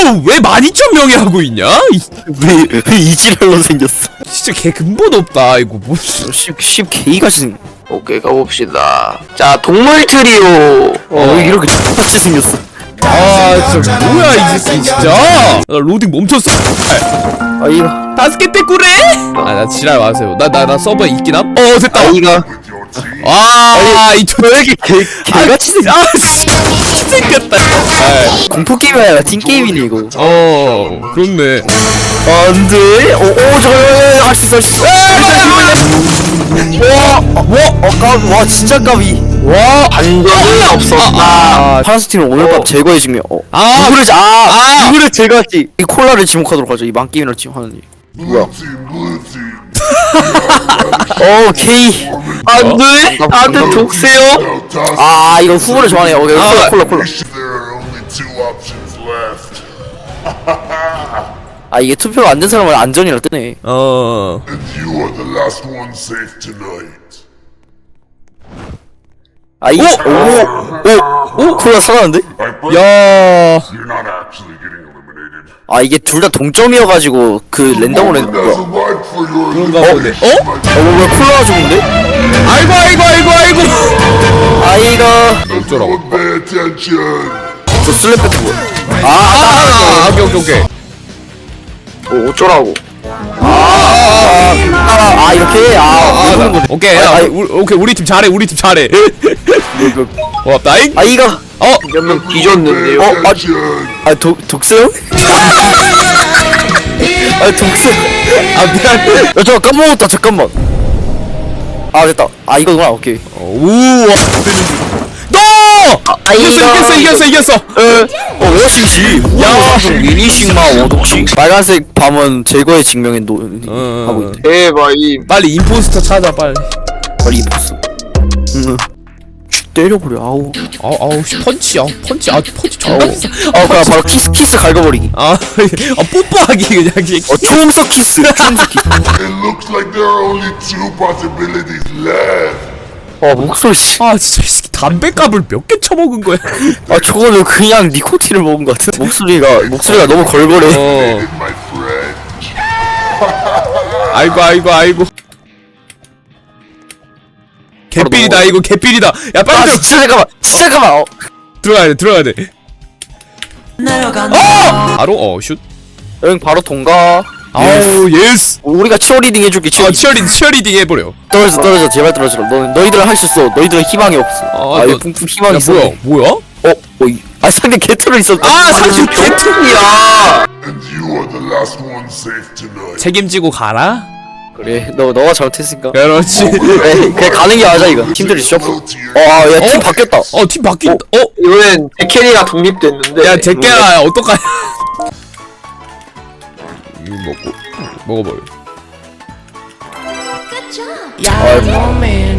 이거 왜 12,000명이 하고 있냐? 이, 왜, 왜 이지랄로 생겼어? 진짜 개 근본 없다 이거 뭐 10, 10 개이같이 생 오케이 가봅시다 자 동물 트리오 어, 왜 이렇게 똑같이 생겼어? 아 진짜 뭐야 이 새끼 진짜 나 로딩 멈췄어 아, 이거. 다섯 개 때꾸래? 아나 지랄 마세요 나 나 나 서버에 있긴 함? 어 됐다 아이가. 아이 왜 이렇게 개, 개같이 생겼어? 아 씨, 생겼다 아, 공포 게임이 아니라 팀게임이네, 이거. 어 그렇네 안 돼. 오, 오, 저, 할수 있어, 할수 있어. 와, 와, 어, 까, 와, 진짜 까비. 와, 반전은 없었다 아, 파란색 팀은 오늘 밤 제거의 증명. 어. 아, 누구를, 제- 아, 아. 누구를 제거할지. 이 콜라를 지목하도록 하죠. 이 망 게임을 지목하는 일. 뭐야? 어, 게이. 안 돼 안 돼 독세요 아, 이거 후보를 정하네요. 오케이, 콜라, 콜라, 콜라. There are only two options left, 아, 이게 투표가 안된 사람은 안전이라 뜨네. 어 and you are the last one safe tonight. 아, 이, 오, 오, 오, 콜라 살았는데? 야, you're not actually getting eliminated. 아, 이게 둘 다 동점이어가지고, 그, 랜덤으로 했 뭐야. your 그런가 보네 어? 어, 뭐, 왜 콜라가 죽은데? 아이고 아이고 아이고 아이고 아이가, attention. 저 슬랩백 그거. 아, 아 오케이 오케이 오케이 오 어쩌라고 아, 아, 이렇게? 아, 모르는 거네. 오케이 아, 야, 아이. 우리, 오케이 우리 팀 잘해 우리 팀 잘해 그, 고맙다잉 아이가, 어 몇명 뒤졌는데요 어, 아, Attention. 아, 독, 독수형? 아, 독수형. 아 미안 야, 저 까먹었다, 잠깐만. 아, 됐다. 아, 이거구나, 오케이. 어, 우와 너 아, 이겼어 이겼어 이겼어 이겼어 어, 워싱시. 야. 미니식마 오독식. 빨간색 밤은 제거의 증명에 노, 어. 하고 있네. 대박 이 빨리 임포스터 찾아 빨리 빨리 이 보스. 응. 슉 때려버려, 아우. 아우 아우 씨, 펀치 아우 펀치 아 펀치 존나 아우. 비싸 아, 그냥 바로 키스, 키스 갈겨버리기. 아, 아 뽀뽀하기 그냥 이게 어, 초음속 키스. 초음속 키스. It looks like there are only two possibilities left. 아, 목소리, 씨. 아 진짜 이 새끼 담배값을 몇개 처먹은 거야 아, 저거는 그냥 니코틴을 먹은 것 같은. 목소리가, 목소리가 너무 걸걸해. 어 My friend. 아이고 아이고 아이고 개삘이다 이거 개삘이다 야 아, 빨리 들어, 진짜 잠깐만. 진짜 잠깐만. 어. 들어가야 돼 들어가야 돼 어! 바로 어슛 응, 바로 통과. 아우 예스 우리가 치어리딩 해줄게, 아 치어리딩. 치어리딩 치어리딩 해버려 떨어져, 떨어져, 제발 떨어져. 너, 너희들은 할 수 있어. 너희들은 희망이 없어. 아, 아, 너- 이거 뿡뿡 희망이 야 있어. 뭐야 뭐야 어, 어, 이, 아, 상대 개트로 있었다. 아 사실 개통이야 And you are the last one safe tonight. 책임지고 가라 그래, 너, 너가 잘못했으니까. 그렇지 그래, 그냥 가는 게 맞아, 이거. 팀들이 셔프. 어, 아, 야, 팀 바뀌었다. 어 팀 바뀐다 어? 이번엔 제캐리가 독립됐는데 야 제끼야 어떡하냐 이거 먹고 먹어버려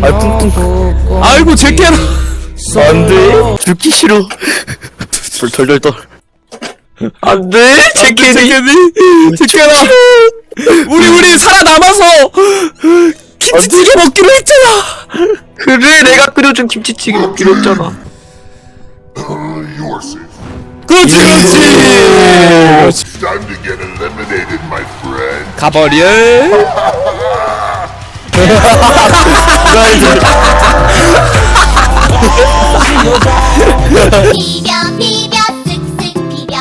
아, 뿡뿡. 아이고 제끼야 안 돼. 죽기 싫어. 덜덜덜. 안돼 제끼니 제끼야 우리 우리 살아남아서 김치찌개 먹기로 했잖아. 그래 내가 끓여준 김치찌개 먹기로 했잖아. safe. 그렇지 그렇지. 그렇지. It's time to get eliminated, my friend. 가버려. 비벼 비벼 쓱쓱 비벼.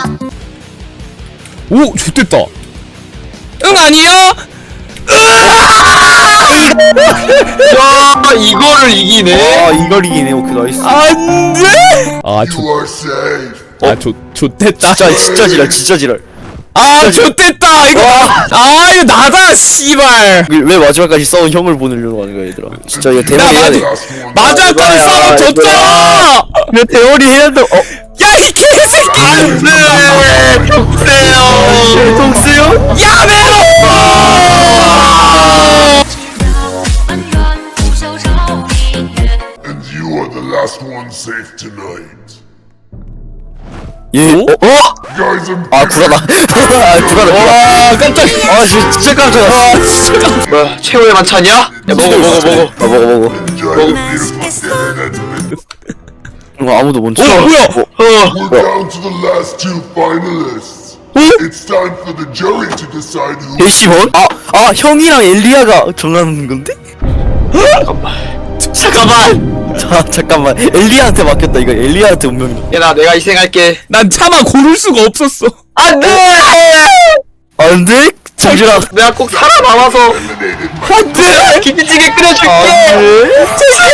오 좋됐다 응 아니요 야 이거를 이기네 아, 이걸 이기네. 오케이, 나이스. 안돼 아좋 are safe. 아좋 좋됐다 진짜, 진짜 지랄, 진짜 지랄. 아 좋됐다 이거 아 이거 나다 씨발 왜- 왜 마지막까지 싸운 형을 보내려고 하는 거야, 얘들아. 진짜, 이거 대머리 나 해야 돼. 마지막까지 이거야, 싸움 졌잖아 이거 대머리 해야 돼. 어, 야이 개새끼! 안돼! 독세요! 독세요? 야메로! And you are the last one safe tonight. 예? 어? 어? Guys, I'm 아 불안하 아 불안하 와 깜짝이야 아 씨, 진짜 깜짝이야 아 진짜 깜짝 뭐야 최후의 만찬이야? 야 먹어 먹어 먹어 아 먹어 먹어 enjoy the beautiful dinner that's been. 어, 아무도 못 쳐. 어 뭐야 어 We're down to the last two finalists. It's time for the jury to decide who 대시원? 아, 아 형이랑 엘리아가 정하는 건데? 잠깐만. 자 잠깐만 엘리아한테 맡겼다 이거 엘리아한테 운명이. 얘나 내가 희생할게 난 차마 고를 수가 없었어 안돼 안돼? 정준아. 내가 꼭 살아남아서 eliminated my 안돼 김치찌개 끓여줄게 안돼. 제발